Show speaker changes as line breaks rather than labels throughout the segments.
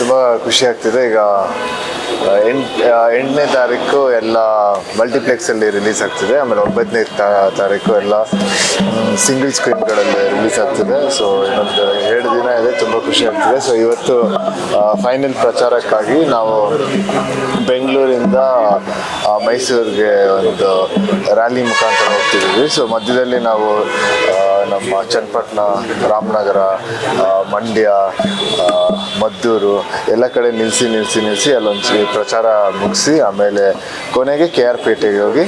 ತುಂಬ ಖುಷಿ ಆಗ್ತಿದೆ. ಈಗ ಎಂಟು ಎಂಟನೇ ತಾರೀಕು ಎಲ್ಲ ಮಲ್ಟಿಪ್ಲೆಕ್ಸಲ್ಲಿ ರಿಲೀಸ್ ಆಗ್ತಿದೆ. ಆಮೇಲೆ ಒಂಬತ್ತನೇ ತಾರೀಕು ಎಲ್ಲ ಸಿಂಗಲ್ ಸ್ಕ್ರೀನ್ಗಳಲ್ಲಿ ರಿಲೀಸ್ ಆಗ್ತಿದೆ. ಸೊ ಇನ್ನೊಂದು ಎರಡು ದಿನ ಇದೆ. ತುಂಬ ಖುಷಿ ಆಗ್ತಿದೆ. ಸೊ ಇವತ್ತು ಫೈನಲ್ ಪ್ರಚಾರಕ್ಕಾಗಿ ನಾವು ಬೆಂಗಳೂರಿಂದ ಮೈಸೂರಿಗೆ ಒಂದು ರ್ಯಾಲಿ ಮುಖಾಂತರ ಹೋಗ್ತಿದ್ದೀವಿ. ಸೊ ಮಧ್ಯದಲ್ಲಿ ನಾವು ನಮ್ಮ ಚನ್ನಪಟ್ಟಣ, ರಾಮನಗರ ಮಂಡ್ಯ ಮದ್ದೂರು ಎಲ್ಲ ಕಡೆ ನಿಲ್ಲಿಸಿ ನಿಲ್ಲಿಸಿ ನಿಲ್ಲಿಸಿ ಅಲ್ಲೊಂದು ಪ್ರಚಾರ ಮುಗಿಸಿ ಆಮೇಲೆ ಕೊನೆಗೆ ಕೆ ಆರ್ ಪೇಟೆಗೆ ಹೋಗಿ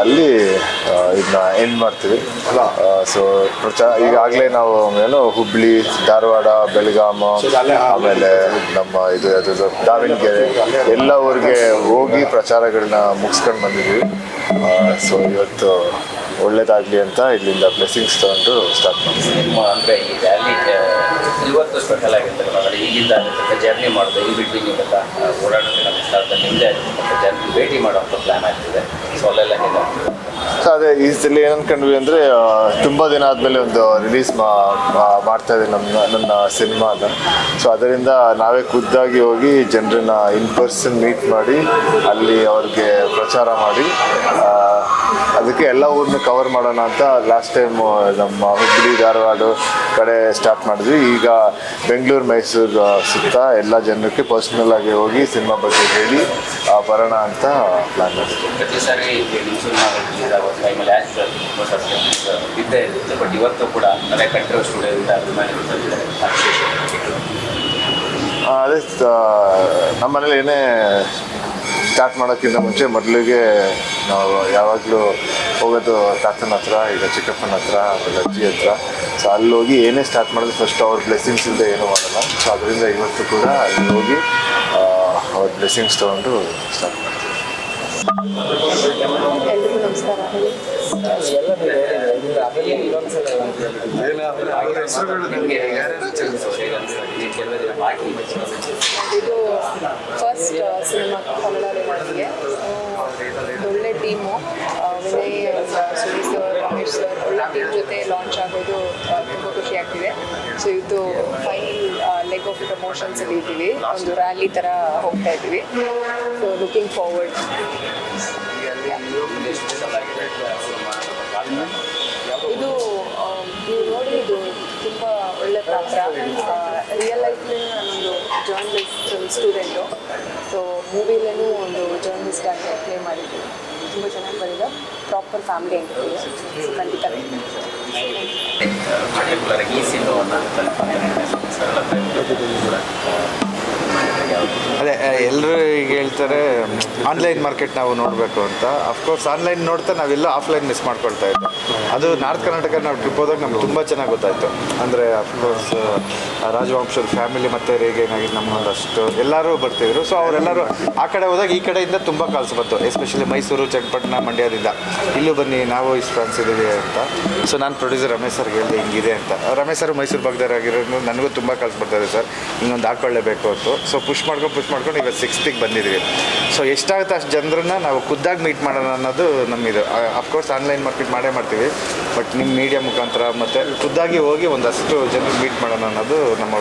ಅಲ್ಲಿ ಇದನ್ನ ಎಂಡ್ ಮಾಡ್ತೀವಿ. ಸೊ ಪ್ರಚಾರ ಈಗಾಗಲೇ ನಾವು ಏನು ಹುಬ್ಳಿ, ಧಾರವಾಡ ಬೆಳಗಾಮ ಆಮೇಲೆ ನಮ್ಮ ಇದು ಯಾವುದು ದಾವಣಗೆರೆ ಎಲ್ಲ ಊರಿಗೆ ಹೋಗಿ ಪ್ರಚಾರಗಳನ್ನ ಮುಗಿಸ್ಕೊಂಡು ಬಂದಿದ್ದೀವಿ. ಸೊ ಇವತ್ತು ಒಳ್ಳೇದಾಗಲಿ ಅಂತ ಇಲ್ಲಿಂದ ಬ್ಲೆಸ್ಸಿಂಗ್ಸ್ ತಗೊಂಡು ಸ್ಟಾರ್ಟ್ ಮಾಡ್ತೀವಿ.
ನಿಮ್ಮ ಅಂದರೆ ಈ ರ್ಯಾಲಿ ಇವತ್ತು ಸ್ಪೆಷಲ್ ಆಗಿರ್ತದೆ ಈಗಿಂದ ಆಗಿರ್ತಕ್ಕ ಜರ್ನಿ ಮಾಡೋದು, ಈ ಬಿಟ್ವೀನ್ ಇವೆಲ್ಲ ಓಡಾಡೋದನ್ನ ಸ್ಟಾರ್ಟ್ ನಿಮ್ಮದೇ ಜರ್ನಿ ಭೇಟಿ ಮಾಡೋ ಪ್ಲಾನ್ ಆಗ್ತಿದೆ. ಸೊ ಅಲ್ಲೆಲ್ಲ
ಅದೇ, ಈ ಸಲ ಏನು ಅಂದರೆ ತುಂಬ ದಿನ ಆದಮೇಲೆ ಒಂದು ರಿಲೀಸ್ ಮಾಡ್ತಾ ಇದೆ ನಮ್ಮ, ನನ್ನ ಸಿನಿಮಾನ ಸೊ ಅದರಿಂದ ನಾವೇ ಖುದ್ದಾಗಿ ಹೋಗಿ ಜನರನ್ನ ಇನ್ ಪರ್ಸನ್ ಮೀಟ್ ಮಾಡಿ, ಅಲ್ಲಿ ಅವ್ರಿಗೆ ಪ್ರಚಾರ ಮಾಡಿ ಅದಕ್ಕೆ ಎಲ್ಲ ಊರನ್ನ ಕವರ್ ಮಾಡೋಣ ಅಂತ ಲಾಸ್ಟ್ ಟೈಮ್ ನಮ್ಮ ಹುಬ್ಬಳ್ಳಿ ಧಾರವಾಡ ಕಡೆ ಸ್ಟಾರ್ಟ್ ಮಾಡಿದ್ವಿ. ಈಗ ಬೆಂಗಳೂರು, ಮೈಸೂರು ಸುತ್ತ ಎಲ್ಲ ಜನಕ್ಕೆ ಪರ್ಸ್ನಲ್ ಆಗಿ ಹೋಗಿ ಸಿನಿಮಾ ಬಗ್ಗೆ ಹೇಳಿ ಬರೋಣ ಅಂತ ಪ್ಲಾನ್
ಪ್ರತಿ ಸಾರಿ ಇದ್ದೇ ಇರುತ್ತೆ ಬಟ್ ಇವತ್ತು ಕೂಡ ಮನೆ ಕಟ್ಟಿರೋ ಸ್ಟುಡಿಯೋದಿಂದ ಅಭಿಮಾನಿಗಳು
ಅದೇ ನಮ್ಮ ಮನೇಲಿ ಏನೇ ಸ್ಟಾರ್ಟ್ ಮಾಡೋಕ್ಕಿಂತ ಮುಂಚೆ ಮೊದಲಿಗೆ ನಾವು ಯಾವಾಗಲೂ ಹೋಗೋದು ತಾತನ ಹತ್ರ ಈಗ ಚಿಕ್ಕಪ್ಪನ ಹತ್ರ ಆಮೇಲೆ ಅಜ್ಜಿ ಹತ್ರ. ಸೊ ಅಲ್ಲಿ ಹೋಗಿ ಏನೇ ಸ್ಟಾರ್ಟ್ ಮಾಡಿದ್ರೆ ಫಸ್ಟ್ ಅವ್ರ ಬ್ಲೆಸ್ಸಿಂಗ್ಸ್ ಇಲ್ಲದೆ ಏನೂ ಮಾಡಲ್ಲ. ಸೊ ಅದರಿಂದ ಇವತ್ತು ಕೂಡ ಅಲ್ಲಿ ಹೋಗಿ ಅವ್ರ ಬ್ಲೆಸ್ಸಿಂಗ್ಸ್ ತೊಗೊಂಡು ಸ್ಟಾರ್ಟ್ ಮಾಡ್ತೀವಿ.
ಇದು ಫಸ್ಟ್ ಸಿನಿಮಾ ಕನ್ನಡ ರಿಲೀಸ್ಗೆ ಒಳ್ಳೆ team Vinay Suresh Sunil sir Ramesh sir ಒಳ್ಳೆ ಟೀಮ್ ಜೊತೆ ಲಾಂಚ್ ಆಗೋದು ತುಂಬ ಖುಷಿ ಆಗ್ತಿದೆ. ಸೊ ಇದು ಲೆಗ್ ಮೋಷನ್ಸ್ ಅಲ್ಲಿ ಇದ್ದೀವಿ ಒಂದು ರ್ಯಾಲಿ ತರ ಹೋಗ್ತಾ ಇದೀವಿ ಸೊ ಲುಕಿಂಗ್ ಫಾರ್ವರ್ಡ್ ಇದು ಆ, ನೀವು ನೋಡಿ ಇದು ತುಂಬ ಒಳ್ಳೆ ಪಾತ್ರ. ರಿಯಲ್ ಲೈಫ್ಲಿ ನಾನೊಂದು ಜರ್ನಲಿಸ್ಟ್ ಸ್ಟೂಡೆಂಟು ಸೊ ಮೂವಿಲೇನೂ ಒಂದು ಜರ್ನಲಿಸ್ಟ್ ಆಗಿ ಪ್ಲೇ ಮಾಡಿದ್ದೀನಿ ತುಂಬ ಚೆನ್ನಾಗಿ ಬಂದಿದೆ. ಪ್ರಾಪರ್ ಫ್ಯಾಮಿಲಿ ಅಂತ ಖಂಡಿತ.
ಹೇಳ್ತಾರೆ ಆನ್ಲೈನ್ ಮಾರ್ಕೆಟ್ ನಾವು ನೋಡಬೇಕು ಅಂತ. ಅಫ್ಕೋರ್ಸ್ ಆನ್ಲೈನ್ ನೋಡ್ತಾ ನಾವೆಲ್ಲ ಆಫ್ಲೈನ್ ಮಿಸ್ ಮಾಡ್ಕೊಳ್ತಾ ಇದ್ದೆ. ಅದು ನಾರ್ತ್ ಕರ್ನಾಟಕ ನಾವು ಟ್ರಿಪ್ ಹೋದಾಗ ನಮ್ಗೆ ತುಂಬ ಚೆನ್ನಾಗಿ ಗೊತ್ತಾಯಿತು. ಅಂದರೆ ಅಫ್ಕೋರ್ಸ್ ರಾಜವಂಶದ ಫ್ಯಾಮಿಲಿ ಮತ್ತು ರೇಗೇನಾಗಿ ನಮ್ಮೊಂದಷ್ಟು ಎಲ್ಲರೂ ಬರ್ತಿದ್ರು. ಸೊ ಅವರೆಲ್ಲರೂ ಆ ಕಡೆ ಹೋದಾಗ ಈ ಕಡೆಯಿಂದ ತುಂಬ ಕಾಲ್ಸ್ ಬಂತು. ಎಸ್ಪೆಷಲಿ ಮೈಸೂರು ಚನ್ನಪಟ್ಟಣ ಮಂಡ್ಯದಿಂದ ಇಲ್ಲೂ ಬನ್ನಿ, ನಾವು ಇಷ್ಟು ಫ್ಯಾನ್ಸ್ ಇದ್ದೀವಿ ಅಂತ. ಸೊ ನಾನು ಪ್ರೊಡ್ಯೂಸರ್ ರಮೇಶ್ ಸರ್ಗೆ ಹೇಳಿದೆ, ಹಿಂಗಿದೆ ಅಂತ. ರಮೇಶ್ ಸರ್ ಮೈಸೂರು ಭಾಗದವರಾಗಿರೋದು ನನಗೂ ತುಂಬ ಕಾಲ್ಸ್ ಇದೆ ಸರ್. ಇನ್ನೊಂದು ಹಾಕೊಳ್ಳೇಬೇಕು ಅಂತ. ಸೊ ಪುಷ್ ಮಾಡ್ಕೊಂಡು ಪುಷ್ ಮಾಡ್ಕೊಂಡು ಇವತ್ತು ಸಿಕ್ಸ್ತಿಗೆ ಬಂದಿದ್ದೀವಿ. ಸೊ ಎಷ್ಟಾಗುತ್ತೆ ಅಷ್ಟು ಜನರನ್ನ ನಾವು ಖುದ್ದಾಗಿ ಮೀಟ್ ಮಾಡೋಣ ಅನ್ನೋದು ನಮ್ಮಿದು. ಅಫ್ಕೋರ್ಸ್ ಆನ್ಲೈನ್ ಮಾರ್ಕೆಟ್ ಮಾಡೇ ಮಾಡ್ತೀವಿ. ಬಟ್ ನಿಮ್ಮ ಮೀಡಿಯಾ ಮುಖಾಂತರ ಮತ್ತು ಖುದ್ದಾಗಿ ಹೋಗಿ ಒಂದಷ್ಟು ಜನ ಮೀಟ್ ಮಾಡೋಣ ಅನ್ನೋದು ನಮ್ಮ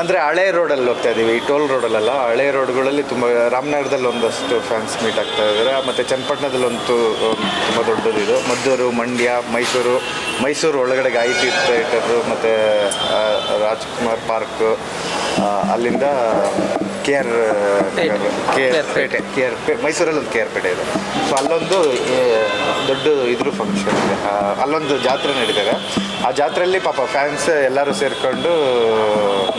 ಅಂದರೆ ಹಳೆ ರೋಡಲ್ಲಿ ಹೋಗ್ತಾ ಇದ್ದೀವಿ. ಈ ಟೋಲ್ ರೋಡಲ್ಲೆಲ್ಲ ಹಳೆ ರೋಡ್ಗಳಲ್ಲಿ ತುಂಬ ರಾಮನಗರದಲ್ಲಿ ಒಂದಷ್ಟು ಫ್ಯಾನ್ಸ್ ಮೀಟ್ ಆಗ್ತಾ ಇದ್ದಾರೆ ಮತ್ತು ಚನ್ನಪಟ್ಟಣದಲ್ಲಿ ಒಂದು ತುಂಬ ಇದು. ಮದ್ದೂರು ಮಂಡ್ಯ ಮೈಸೂರು. ಮೈಸೂರು ಒಳಗಡೆ ಗಾಯತ್ರಿ ಥಿಯೇಟರು ಮತ್ತು ರಾಜ್ಕುಮಾರ್ ಪಾರ್ಕು ಅಲ್ಲಿಂದ K R K R Pete. K R pay ಮೈಸೂರಲ್ಲಿ ಒಂದು ಕೆ ಆರ್ ಪೇಟೆ ಇದೆ. ಸೊ ಅಲ್ಲೊಂದು ದೊಡ್ಡ ಇದ್ರ ಫಂಕ್ಷನ್ ಇದೆ. ಅಲ್ಲೊಂದು ಜಾತ್ರೆ ನಡೀತಾರೆ ಆ ಜಾತ್ರೆಯಲ್ಲಿ ಪಾಪ ಫ್ಯಾನ್ಸ್ ಎಲ್ಲರೂ ಸೇರಿಕೊಂಡು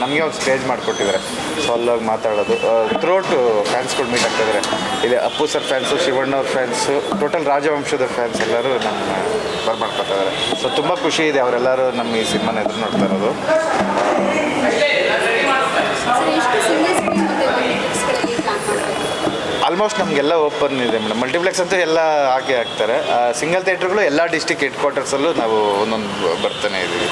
ನಮಗೆ ಒಂದು ಸ್ಟೇಜ್ ಮಾಡಿಕೊಟ್ಟಿದ್ದಾರೆ. ಸೊ ಅಲ್ಲೋಗಿ ಮಾತಾಡೋದು. ಥ್ರೋಟು ಫ್ಯಾನ್ಸ್ಗಳು ಮೀಟ್ ಆಗ್ತಾ ಇದ್ದಾರೆ ಇಲ್ಲಿ ಅಪ್ಪು ಸರ್ ಫ್ಯಾನ್ಸು ಶಿವಣ್ಣ ಅವ್ರ ಫ್ಯಾನ್ಸು ಟೋಟಲ್ ರಾಜವಂಶದ ಫ್ಯಾನ್ಸ್ ಎಲ್ಲರೂ ನಮ್ಮ ಬರ್ಮಾಡ್ಕೊತಾ ಇದ್ದಾರೆ ಸೊ ತುಂಬ ಖುಷಿ ಇದೆ ಅವರೆಲ್ಲರೂ ನಮ್ಮ ಈ ಸಿನಿಮಾನ ಎದುರು ನೋಡ್ತಾ ಇರೋದು. ಆಲ್ಮೋಸ್ಟ್ ನಮಗೆಲ್ಲ ಓಪನ್ ಇದೆ ಮೇಡಮ್. ಮಲ್ಟಿಪ್ಲೆಕ್ಸ್ ಅಂತೂ ಎಲ್ಲ ಹಾಕಿ ಹಾಕ್ತಾರೆ. ಸಿಂಗಲ್ ಥಿಯೇಟ್ರ್ಗಳು ಎಲ್ಲ ಡಿಸ್ಟಿಕ್ ಹೆಡ್ ಕ್ವಾರ್ಟರ್ಸಲ್ಲೂ ನಾವು ಒಂದೊಂದು ಬರ್ತಾನೆ ಇದ್ದೀವಿ